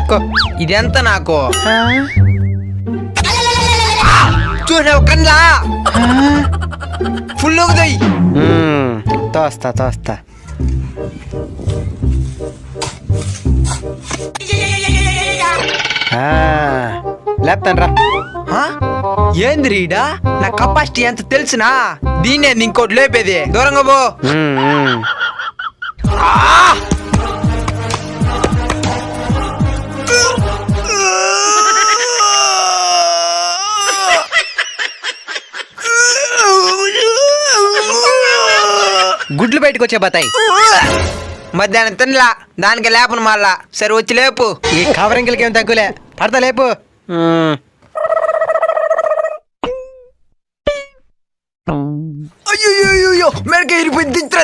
లేపుకో ఇదెంత నాకు? చూసావు కన్లా? ఫుల్ దొయ్యి మ్మ్, తోస్తా తోస్తా. లేపుతాను రా. ఏంది రీడా నా కెపాసిటీ ఎంత తెలుసునా దీన్నే ఇంకోటి లేపేది. దూరంగా పో. గుడ్లు బయటకు వచ్చే బతాయి మధ్యాహ్నం తినలా దానికి లేపను మళ్ళా. సరే వచ్చి లేపు. ఈ కవరింగ్లకి ఏం తగ్గులే పడతా లేపు. అయ్యో మెడక ఇరిపోయింది దించరా